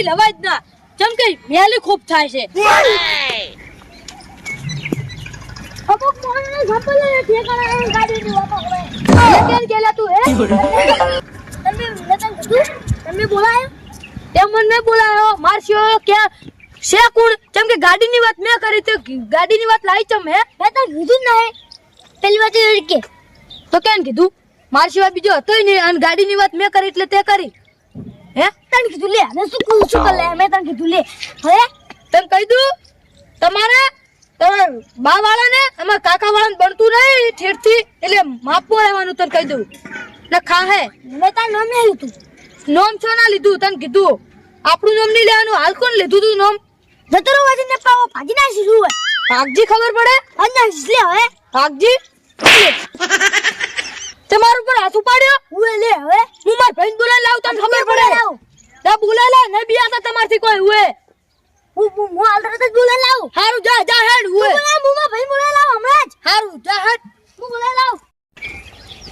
ગાડી લવાય જ ના. જેમ કે મેલી ખૂબ થાય છે. અમુક મોહનને સંપલે ઠેકાણા ગાડીની વાપા હોય. કેમ ગેલા તું હે? તમે નતન તમે બોલાયો? તે મને બોલાયો. મારસ્યો કે છે કોણ? જેમ કે ગાડીની વાત મેં કરી તો ગાડીની વાત લાવી ચમ હે? મેં તો કીધું ના પેલી વાત કે તો કેમ કીધું? માર સિવાય બીજો હતો નહીં અને ગાડીની વાત મેં કરી એટલે તે કરી. હે? તને કીધું લે અને શું કહું છું લે મેં તને કીધું લે. હે તને દઉં તમારે તમારા બા વાળાને અમારા કાકા વાળાને બનતું નહીં ઠેઠથી એટલે માપવા રહેવાનું તને કહી દઉં. ને ખા હે. મેં તાર નામ નહીં લીધું. નોમ છો ના લીધું તને કીધું. આપણું નામ નહીં લેવાનું હાલ કોણ લીધું તું નામ? જતરો વાજી ને પાવો ભાગી ના શીશું હોય? ભાગજી ખબર પડે? અંજા લે હવે. ભાગજી? તમારું પર હાથ ઉપાડ્યો? ઉએ લે હવે. હું માર ભાઈ બોલાય લાવ તને ખબર પડે? તા બોલાય લાવ ને બી તા તમારથી કોઈ ઉએ હું હું હું હાલ તરત જ બોલાય લાવ. હારું જા જા હેડ ઉએ હું માર ભાઈ બોલાય લાવ હમણાં જ. હારું જા હેડ. હું બોલાય લાવ.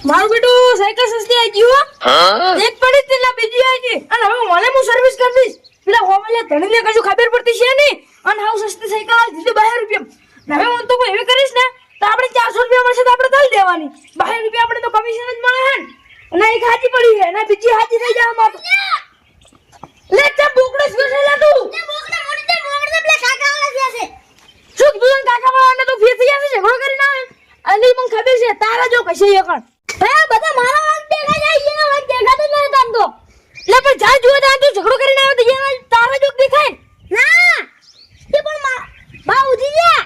મારું બેટું સાયકલ સસ્તી આવી ગયું હો. એક પડી ના બીજી આવી ગઈ. અને હવે મને હું સર્વિસ કરી દઈશ. પેલા હોમલે ધણીને કશું ખબર પડતી છે નહીં. અને હાવ સસ્તી સાયકલ આવી દીધી બહાર રૂપિયા હવે હું તો કોઈ એવી કરીશ ને તો આપણે ચારસો રૂપિયા મળશે તો આપણે દઈ દેવાની. બાર રૂપિયા આપણે તો કમિશન જ મળે હે અને એક હાજી પડી છે અને બીજી હાજી થઈ જાય અમાર લે ચા બોકડો છે લે તું? શું કીધું કાકા વાળાને તો ફી થઈ જશે ઝઘડો મને ખબર છે તારા જો કશે એ કણ. હે બધા મારા વાંક દેખા જાય છે વાંક દેખાતો જ નથી તને તો. એટલે પણ જા જુએ ત્યાં તું ઝઘડો કરીને આવે તો એના તારા જો દેખાય ના એ પણ મા બા ઉધી ગયા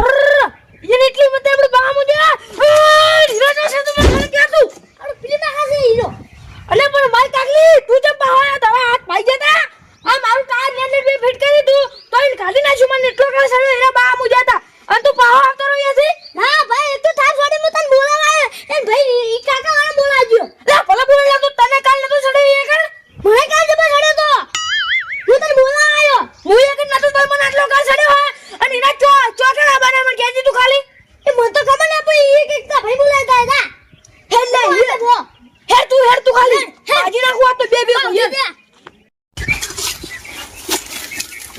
અરર એને એટલી મતે આપણે બા મુજે હીરો જો છે તું મને કે તું અરે પેલી ના હાસે હીરો અલે પણ મારી કાગલી તું જબ બહાયા તવા હાથ ભાઈ જતા આ મારું ટાયર ને ને બે ફિટ કરી તું તો એને કાઢી નાખ્યું મને એટલો કરે સડ્યો એના બા મુજે હતા અને તું પાહો આવતો રહ્યો છે ના ભાઈ એ તો થાર છોડી હું તને બોલાવા આવ્યો એ ભાઈ ઈ કાકા વાળા બોલાવ્યો લે ભલે બોલાવ્યો તું તને કાલ નતો સડ્યો એ કણ મને કાલ જબા સડ્યો તો હું તને બોલાવા આવ્યો હું એક જ નતો તો મને આટલો કાલ સડ્યો હોય અને એના ચો ચોટડા બને મને કહેજી તું ખાલી એ મને તો ખબર ના પડી એક એક તા ભાઈ બોલાવતા હતા હેડ લે તું ખાલી હાજી નાખવા તો બે બે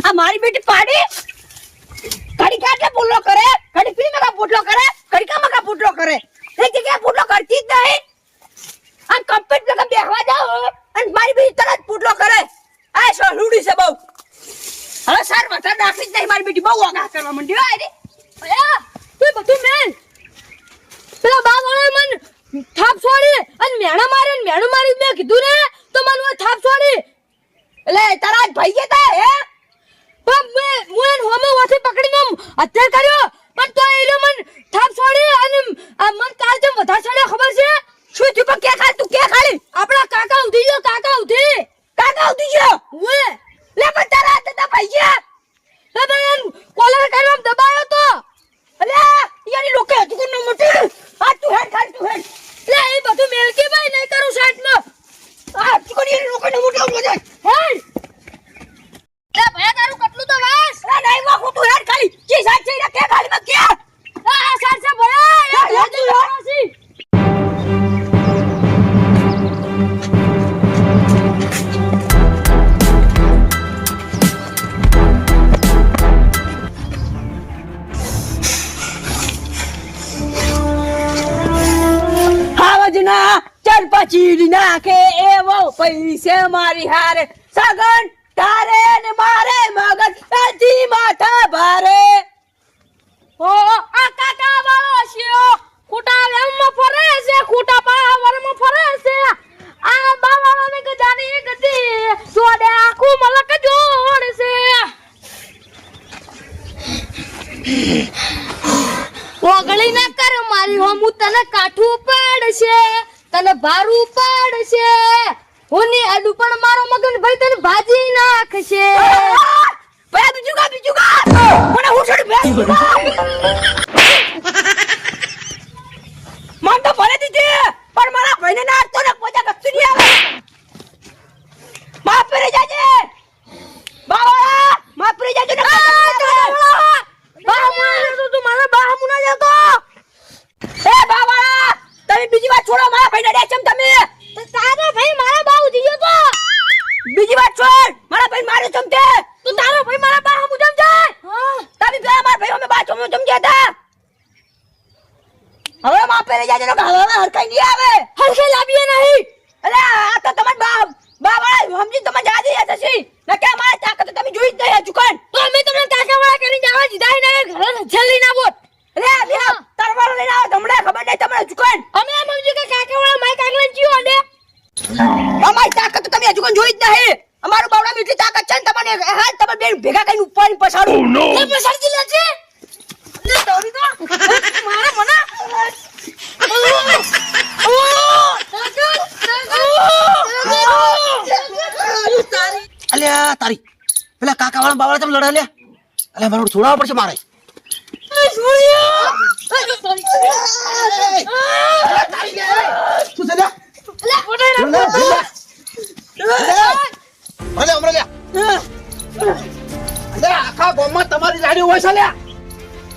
આ મારી બેટી પાડી? ઘડી કાટલે પુટલો કરે? કડી પી મકા પુટલો કરે? કડી કા મકા પુટલો કરે? એક જગ્યાએ પુટલો કરતી જ નહીં. આ કમ્પ્લીટ લગા બેહવા જાઓ અને મારી બેટી તરત પુટલો કરે. આ સો રૂડી છે બહુ. હવે સર વથા નાખી જ નહીં મારી બેટી. બહુ આગા કરવા માંડી હોય રે તું બધું મેલ. પેલા બા વાળા મન. થાપ છોડી. અને મેણા મારે ને મેણું મારી મેં કીધું ને, તો મને થાપ છોડી. એટલે તારા જ ભાઈ ગયા હે? પણ મેં, હું એને હોમે વાથી પકડીને અત્યાર કર્યો. પણ તો એ મને થાપ છોડી અને મન કાલ જેમ વધારે છોડ્યો ખબર છે? શું થયું પણ કે પછી નાખે એવો પૈસે મારી હારે. સગન તારે ને મારે મગન તાજી માથા ભારે. ઓ, આ કાકા વાળો છે ખોટા વેમમાં ફરે છે, ખોટા પાવરમાં ફરે છે. આ બાવાળાને ગજાની ગદી સોડે આખું મલક જોડ છે. ઓગળી ના કર મારી હો હું તને કાઠું પાડશે. તને ભારું પાડશે. હોની આડું પણ મારો મગન ભાઈ તને ભાજી નાખશે ભયા બીજું કા બીજું કા મને હું છોડી ભયા મન તો ભરે દીધી પણ મારા ભાઈને ના તો ને પોતા કશું નહીં આવે માફ કરી જાજે બાવા માફ કરી જાજે ને બાહમુના જતો તું મારા બાહમુના જતો એ બાવા તમે બીજી વાત છોડો મારા ભાઈને ડેચમ તમે તારા ભાઈ મારા બાઉ જીયો તો બીજી વાત છોડ જણો કે હવે હવે હરખાઈ નહીં આવે હરખે લાવીએ નહીં અરે આ તો તમાર બા બા વાળા સમજી તમે જાજી રહ્યા છે ને કે મારા તાકાત તમે જોઈ જ નહીં ચુકન તો અમે તમને કાકા વાળા કરીને જવા દીધા ને ઘરે જલ્દી ના બોલ અરે બે તરવાળો લઈને આવો તમને ખબર નહીં તમને ચુકન અમે એમ સમજ્યું કે કાકા વાળા માઈક આગળ જીવો અને અમારી તાકાત તો તમે ચુકન જોઈ જ નહીં અમારું બાવડામાં એટલી તાકાત છે ને તમને હાલ તમે બે ભેગા કરીને ઉપર પછાડું લે પછાડતી લે છે લે દોડી દો મારે મને અલ્યા તારી પેલા કાકા વાળા બાવળા તમે લડા લ્યા અલ્યા મારે છોડાવવા પડશે મારે. આખા ગામમાં તમારી હોય છે લ્યા.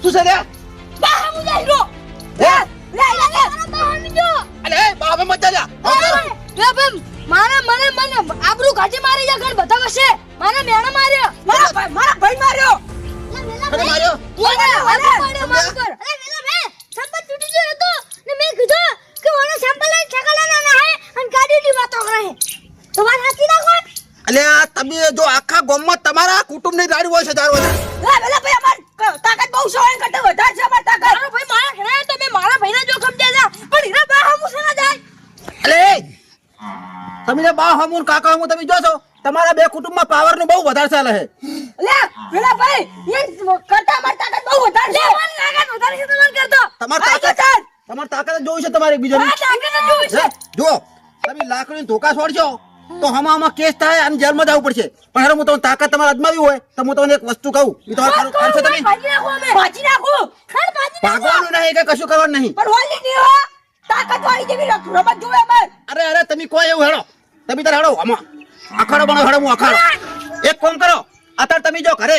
શું છે લ્યા. મારા મને મને આબરૂ ઘાટી મારી જા ઘર બધા વસે મારા મેણા માર્યો. મારા ભાઈ મારા ભાઈ માર્યો. કોને? માર્યો મને. હાથ પાડ્યો અરે વેલા બે સંપત તૂટી ગયો હતો. ને મેં કીધું કે ઓને સંપલ લઈને છકલાના ના હે અને ગાડીની વાતો કરે તો વાત ના તમે જો આખા ગામમાં તમારા કુટુંબની લાડી હોય છે વેલા ભાઈ અમાર તાકાત બહુ છે એના કરતા વધારે છે અમાર તાકાત. મારો ભાઈ મારા ઘરે તો મેં મારા ભાઈને જોખમ દેજા પણ હીરા બા હમું છે ના જાય? અલે તમે બા હમુ કાકા હમુન તમે જો છો તમારા બે કુટુંબમાં પાવરનું બહુ વધારે ચાલે છે. લે વેલા ભાઈ એ કરતા અમાર તાકાત બહુ વધારે છે. મારી તાકાત વધારે છે તો. કરતો તમારી તાકાત જોઈ છે તમારી તાકાત જોઈ છે. જો તમે લાકડી ધોકા છોડશો તો હમા હમા કેસ થાય અને જેલમાં જવું પડશે. પણ હવે હું તમને તાકાત તમારે અજમાવી હોય તો હું તમને એક વસ્તુ કહું. એ તમારે કરશો તમે. ભાજી નાખો ભાગવાનું નહીં કે કશું કરવાનું નહીં. પણ ઓલી નહીં હો. તાકાત વાળી જેવી રમત જોવે અરે અરે તમે કોઈ એવું હેડો. તમે તાર હેડો આમાં અખાડો બનો હડો હું અખાડો. એક કામ કરો અત્યારે તમે જો ઘરે.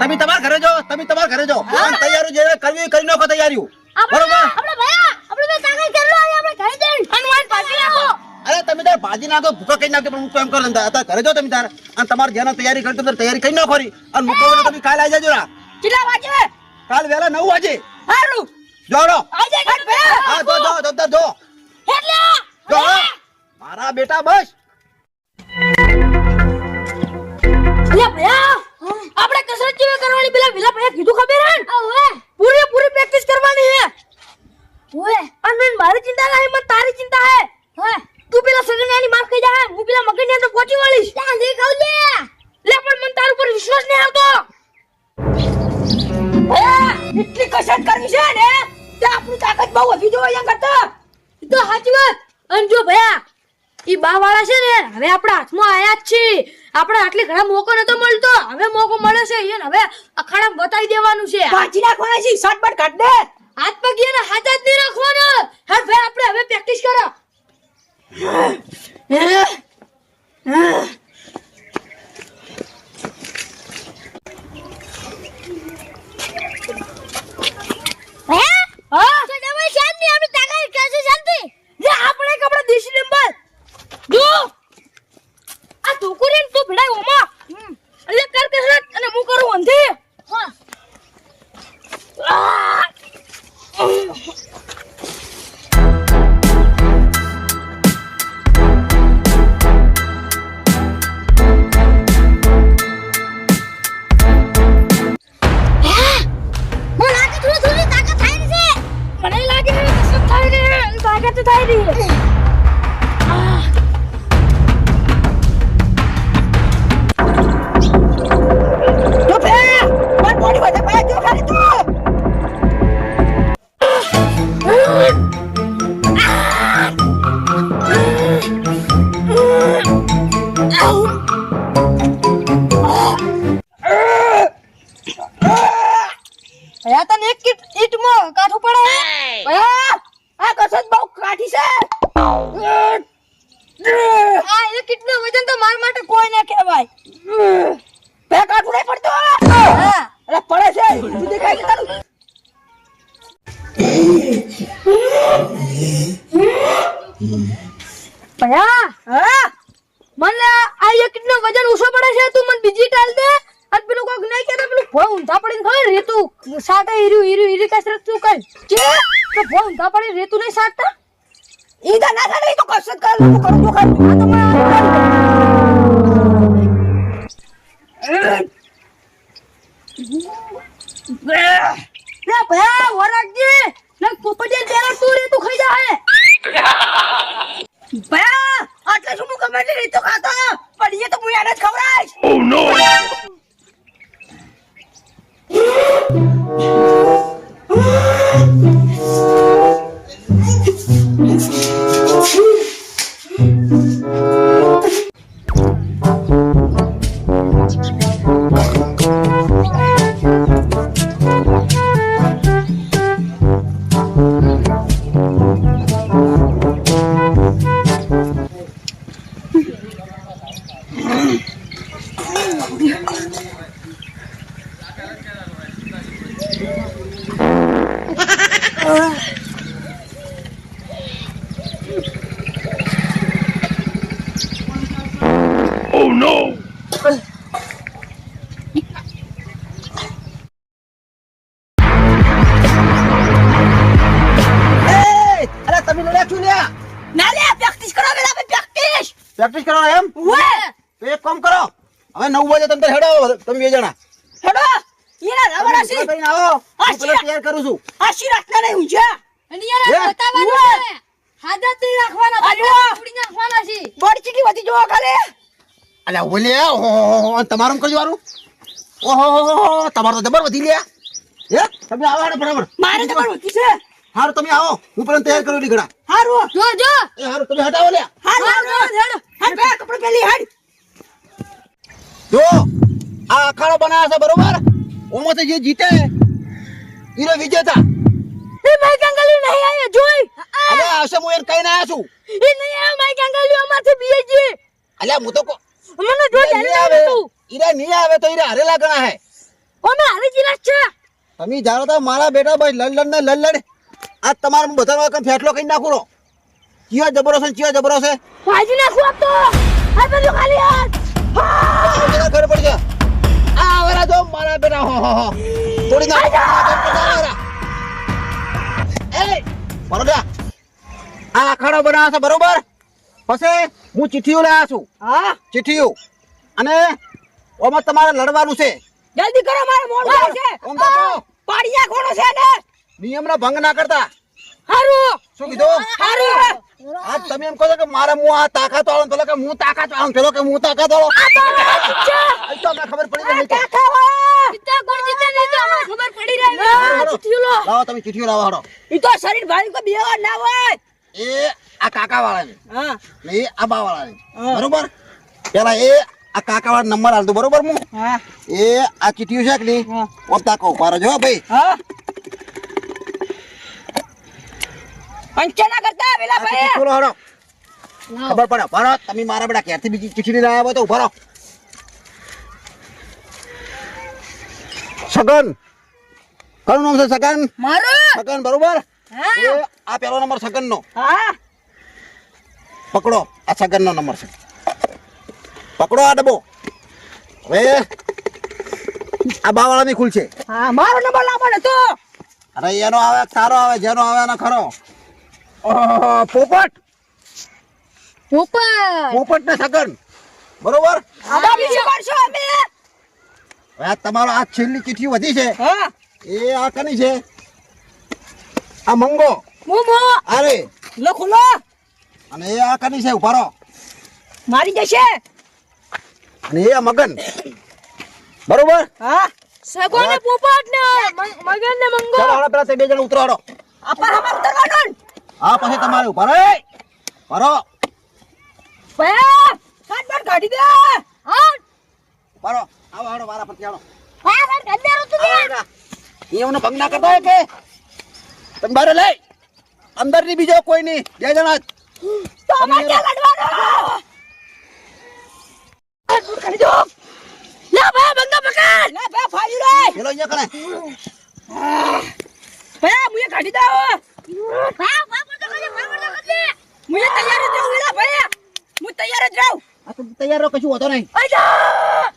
તમે તમારા ઘરે જો તમે તમારા ઘરે જો. તૈયારી જે કરવી કરી નાખો તૈયારી બરોબર? અરે તમે તાર ભાજી નાખો ભૂખા કઈ નાખો પણ હું તો એમ કરો અત્યારે ઘરે જો તમે તાર. અને તમારે જેના તૈયારી કરતો તમે તૈયારી કરી નાખો રી. અને મૂકો તમે કાલ આવી જજો રા. કેટલા વાગે કાલ વેલા નવ વાગે. હારું. જોડો આજે હા જો જો જો જો એટલે મારા બેટા બસ. આપણે કસરત કેવી કરવાની? પેલા વિલા ભયા કીધું ખબર હે પૂરી પૂરી પ્રેક્ટિસ કરવાની હે. ઓવે. અને મારી ચિંતા નહીં મને તારી ચિંતા હે. ઓવે તું પેલા સગનયાની માફ કહી જા હું પેલા મગજની અંદર પહોંચી વાળીશ. ત્યાં દે કહું દે. લે પણ મને તાર ઉપર વિશ્વાસ નહીં આવતો. ભયા એટલી કસરત કરવી છે ને તે આપણી તાકાત બહુ વધી જોવે એમ કરતા. તો સાચી વાત. અને જો ભયા ઈ બા વાળા છે ને હવે આપણા હાથમાં આયા જ છે આપણે આટલી ઘણા મોકો નતો મળતો. હવે મોકો મળે છે એને હવે અખાડા બતાવી દેવાનું છે. પાછી નાખવાના છે શર્ટ બટ કાઢ દે. હાથ પગ ને હાથ જ નહીં રાખવાનો. હા ભાઈ આપણે હવે પ્રેક્ટિસ કરો. હા? હા? સાટે ઈરુ ઈરુ ઈરુ કસરત તું કર કે તો ભોય ઊંધા રે તું નહીં સાટતા ઈદા તો ના, ઈ તો કસરત કર તું કરું જો કરું. આ તો મને લે ભયા વરાગજી ને પોપટિયા તેરા તું રેતું ખાઈ જા હે. ભયા આટલે શું હું રે તો ખાતો? પણ તો હું એને જ ખવડાવીશ એ, પ્રેક્ટિસ કરો એમ? તો એક કામ કરો. હવે નવ વાગે તમે હેડો તમે બે જણા. હેડો! ઈરા રબડા સી કરીને આવો. હું પેલા તૈયાર કરું છું. આશી રાખના નહીં ઊંચા અને યાર આ હે? બતાવવાનું છે. હાથા તે રાખવાના! ઉડી નાખવાના છે. બોડી ચીકી વધી જોવા ખાલે. અલ્યા ઓલે ઓ તમારું કઈ વારું ઓહો તમારું તો જબર વધી લ્યા. હે? તમે આવો બરાબર મારે તો પણ વધી છે. હારું તમે આવો. હું પણ તૈયાર કરું લીગડા હારું. જો જો. એ હારું તમે હટાવો લે હારું હારું, હેડો. હા બે કપડા પેલી હાડ જો આ અખાડો બનાવે છે બરોબર? ઓમાંથી જે જીતે ઈરો વિજેતા એ માઈ કંગલી નહીં આયા જોઈ. અરે આશે હું એને ના આવ્યા છું. એ નહીં આયા માઈ કંગલી બીએ જી અલ્યા હું તો કો- મને જો ધ્યાન આવે. તું ઈરા નહીં આવે તો ઈરા હરેલા ગણા હે. ઓમે હરે જીરાત છે? તમે જાણો તો મારા બેટા ભાઈ લડ લડ ને લડ લડ આ તમારા બધાનો એક ફેટલો કઈ નાખું રો ચિયો જબરો છે ચિયો જબરો છે. ભાજી નાખું આપ તો. આ પેલું ખાલી હાથ. ખબર પડી જા આ વરા જો મારા બેના હો હો હો. થોડી ના એ બરોડા આ આખાડો બનાવે છે બરોબર? પછી હું ચિઠ્ઠીઓ લાયા છું. હા? ચિઠ્ઠીઓ. અને ઓમાં તમારે લડવાનું છે. જલ્દી કરો મારે મોડ છે. પાડિયા કોણો છે ને. નિયમનો ભંગ ના કરતા. હારું! શું કીધું? હારું! આ તમે એમ કહો છો કે મારે હું આ તાકાત વાળો પેલો કે હું તાકાત વાળો પેલો કે હું તાકાત વાળો? તો ખબર પડી ગઈ નહીં તો. કોણ જીતે નહીં તો અમને ખબર પડી રહી. લાવો તમે ચિઠ્ઠીઓ લાવો હારો. ઈ તો શરીર ભાઈ કો બેવા ના હોય. એ આ કાકા વાળા ને હા. ને એ આ બા વાળા ને બરોબર? પેલા એ આ કાકા વાળા નંબર આલતો બરોબર હું હા. એ આ ચીઠીઓ છે કે નહીં. ઓમ તાકો ઊભા રહેજો ભાઈ. હા. પંચના કરતા વેલા આ ભાઈ ચિઠ્ઠીઓ હરો. ખબર પડે ભરો તમે મારા બેટા ક્યાંથી બીજી લઈને આવ્યા હોય તો ઊભો રહો. સગન. કયું નામ છે સગન? મારું? સગન બરોબર? હા. આ પેલો નંબર સગન નો હા. પકડો આ સગન નો નંબર છે. પકડો આ ડબ્બો. હવે આ બાવાળાની ખુલશે હા મારો નંબર લાવવાનો તો અરે એનો આવે સારો આવે જેનો આવે એનો ખરો. ઓહો, પોપટ. પોપટ. ને સગન. બરોબર? અમે? આ તમારો આ છેલ્લી ચીઠી વધી છે. એ આ કની છે? આ મંગો. મોમો. અરે લખો લો અને એ આ કની છે? ઊભા રહો. મારી જશે? અને એ આ મગન. બરોબર? હા. સગો ને પોપટ ને મગન ને મંગો. ચાલો પેલા તે બે જણ ઉતરો હાલો. અપર હમર ઉતરવાનો. હા પછી તમારે ઉપર કાટ કાઢી દે. હા. ઊભા આવો હાલો મારા પર હાલો હા સર ગંદેરો તું નિયમનો ભંગ ના કરતા કે? તમે બારે લઈ. અંદરની બીજો કોઈ નહીં. બે જણા. તો અમાર ક્યાં લડવાનો? બાટ કાઢી દો. લે ભયા બંગા પકડ. લે ભયા ફાડી રે. પેલો અહીંયા કણે ભયા મુએ કાઢી દો. હા હા બોલ તો કરે બોલ તો મુએ તૈયાર જ રહું લે ભયા હું તૈયાર જ રહું. આ તો તૈયાર રહો કશું હોતો નહીં. આજા.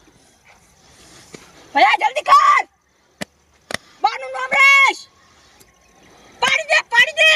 ભયા જલ્દી કર. બાનું નામ રેશ પાડી દે પાડી દે.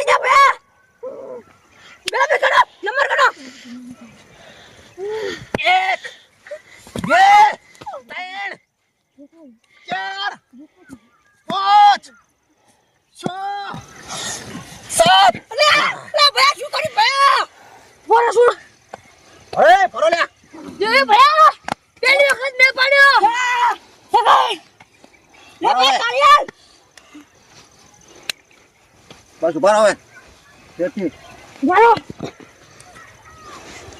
અયા નંબર ગણો એક બે ત્રણ ચાર પાંચ છ સાત અલે અલે ભયા શું કરી ભયા બોલો શું અરે ફરો લ્યા જે ભયા પેલી વખત મેં પાડ્યો ભયા સગાઈ લે બે કાળિયાલ રહો હવે. તેથી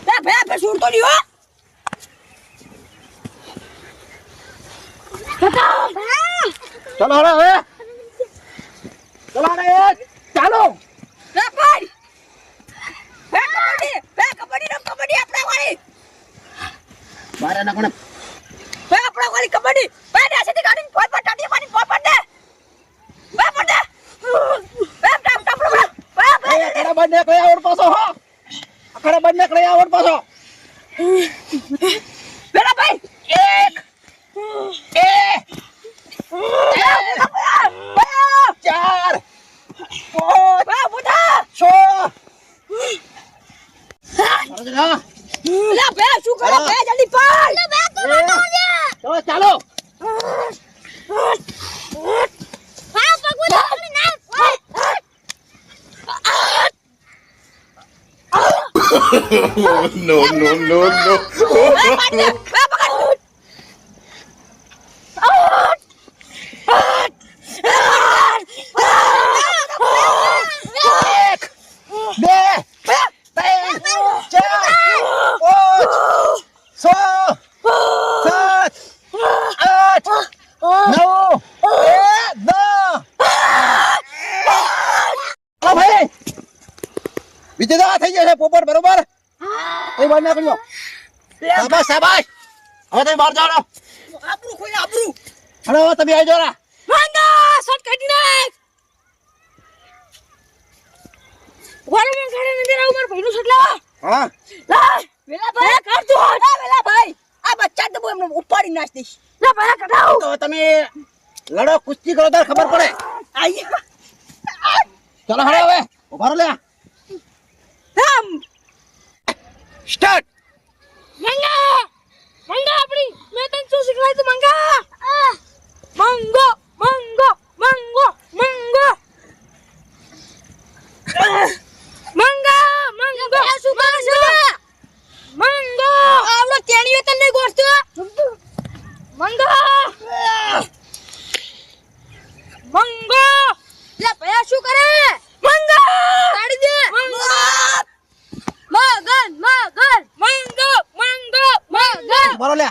લે ભયા ભે સુર તો નહીં હો. ચલો હળો હવે. ચલો ને ચાલો. લે પાડ બે કબડ્ડી બે કબડ્ડી રમ કબડ્ડી આપણા વાળી. બારે ના. કોને બે આપણા વાળી કબડ્ડી બે ને આસેથી ગાડીને ફોડ પર ટાટી મારી ફોડ પર દે બે પર દે બે ટાપ ટાપ બે બે બે એ અખાડા બંધ ને કયા આવડ પાછો હો અખાડા બંધ ને કયા આવડ પાછો પેલા ભાઈ એક બે ચાર પાંચ બે બુધા છ ચલો બે શું કરો? બે જલ્દી પાડ. ચલો. ચાલો Oh, no, no, no, no. બે પાડ દે બે પકડ એક બે ત્રણ ચાર પાંચ છ સાત આઠ નવ એ દસ ઓ ભાઈ વિજયદા થઈ જશે પોપટ બરોબર? એ બહાર નીકળ્યો શાબાશ શાબાશ હવે તમે બહાર જાઓ આબરૂ કોઈ આબરૂ. અને હવે તમે આવી જાઓ વાંદા શોટ કાઢી નાખ વાળમાં ખાડે નથી આવું મારા ભાઈનું શોટ લાવા. હા. લા વેલા ભાઈ. કાઢ દો હા વેલા ભાઈ. આ બચ્ચા તો એમને ઉપાડી નાખ દઈશ. ભાઈ ભયા કઢાવ. તો તમે લડો કુસ્તી કરો તાર ખબર પડે. આઈ ચલો હળો હવે. ઊભા રહો લે હમ સ્ટાર્ટ. મંગા! મંગા આપણી. મેં તને શું શીખવાય તું મંગા? મંગો મંગો મંગો મંગો મંગા મંગો શું કરે છે મંગો આવલો તેણીઓ તને નહીં ગોઠતો મંગા મંગો લે ભયા શું કરે મંગા કાઢી દે મંગા મગન મગન મંગો મંગો મગન ઊભા રહો લે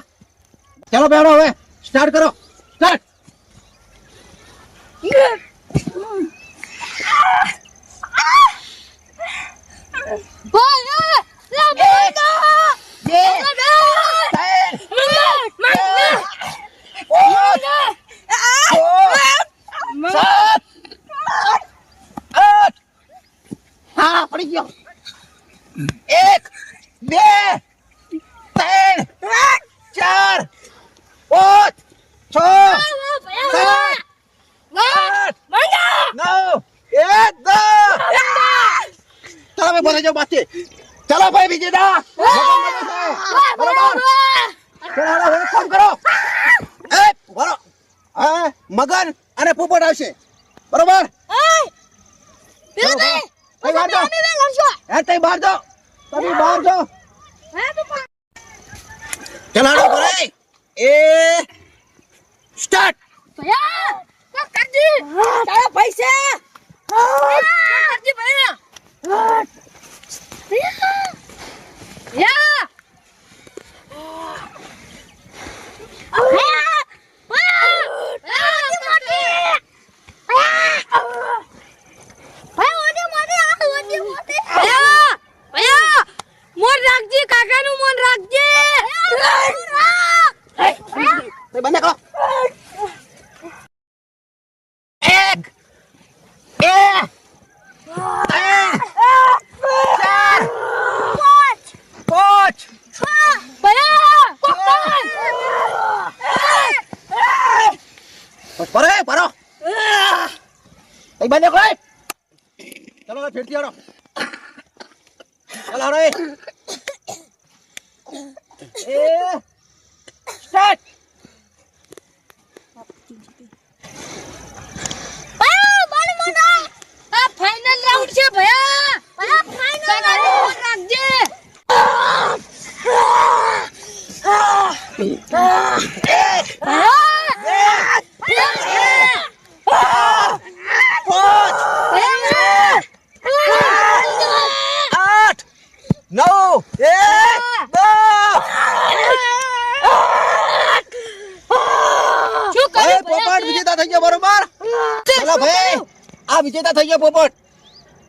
ચલો બેહરો હવે સ્ટાર્ટ કરો સ્ટાર્ટ ભયા લે મંગા બે ત્રણ પાંચ છ સાત આઠ હા પડી ગયો એક બે ત્રણ ચાર પાંચ છ સાત આઠ નવ એક દસ ચાલો ભાઈ બોલે જાઓ બાકી ચાલો ભાઈ બીજી દા બરોબર ચાલો હાલો, હવે કામ કરો એ બરો હા મગન આવશે બરોબર? ભાઈ. કઈ બહાર જાઓ હે તઈ બહાર જાઓ. તમે બહાર જાઓ. ચાલો હાલો એ સ્ટાર્ટ. તારા પૈસા. Yeah! રાખજે કાકાનું મન રાખજે એ બંધ કરો એક બે ચાર બંધ કરો ચલો ફેરથી ચલો રે વિજેતા થઈ ગયો પોપટ.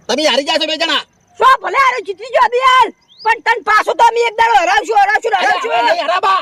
તમે હારી ગયા છો બે જણા. શું ભલે હારે જીતી ગયો અભિયાન. પણ તન પાછો તો અમે એક દાડો હરાવશું હરાવશું હરાવશું. હરાબા